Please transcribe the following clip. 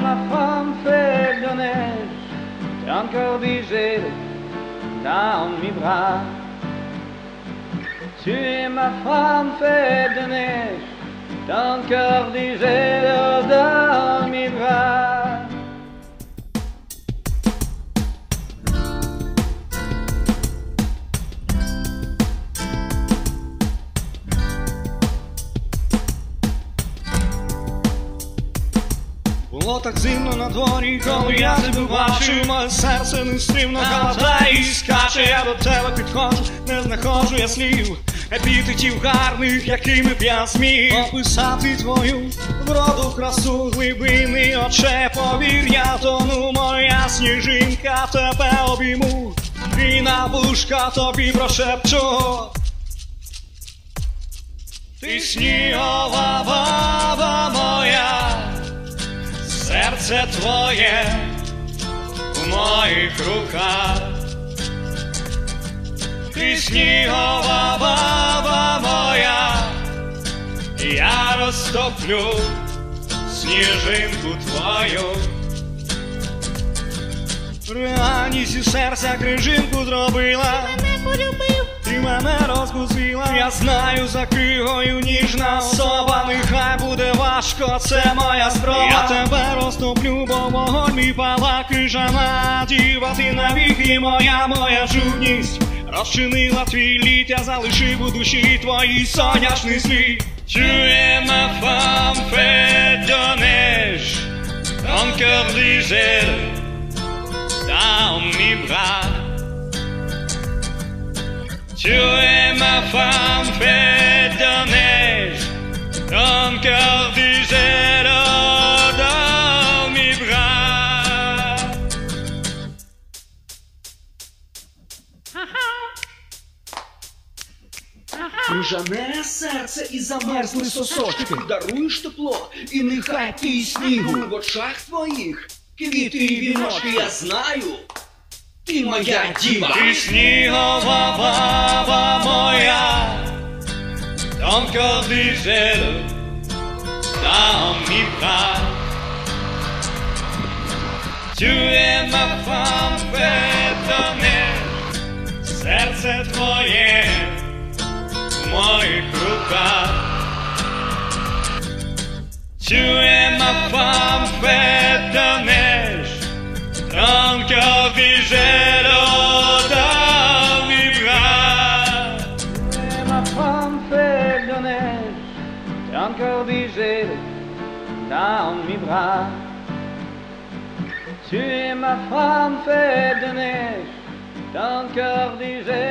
ma femme faite de neige, ton corps digéré dans mes bras. Tu es ma femme faite de neige, ton corps digéré Було так зимно на дворі, коли я тебе бачив, моє серце нестримно калатає і скаче, я до тебе підходжу, не знаходжу я слів, епітетів гарних, якими б я зміг. Описати твою вроду красу, глибини очей, повір, я тону, моя сніжинка, тебе обійму, і на вушка тобі прошепчу. Ти снігова баба серце твоє в моїх руках. Ти снігова баба моя, я розтоплю сніжинку твою. Реальність серця крижинку зробила. Мене полюбив, Ти мене розбудила, я знаю за кригою ніжна особа, нехай буде важко, це моя спроба. Я тебе розтоплю, бо вогонь мій пала крижана діва, ти навіки моя, моя жудність. Розчинила твій лід, я залишив у душі твої соняшний слід. Чує ma femme fait de neige, ton cœur digère dans mes bras. Ma femme faite de neige, dans mes bras. Крижане серце і замерзли сосочки, даруєш тепло, і нехай ти снігу в очах твоїх, квіти і віночки, я знаю, ти моя діва. Ти снігова баба ton cœur digère dans mes bras. Tu es ma femme faite de neige, серце твоє в моїх руках. Tu es ma femme faite ton corps digéré dans mes bras. Tu es ma femme faite de neige, ton corps digéré